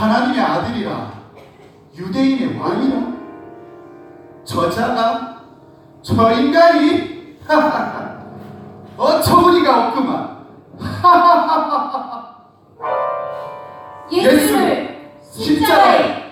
하나님의 아들이라 유대인의 왕이라. 저자가 저 인간이 어처구니가 없구만. 예수를 십자가에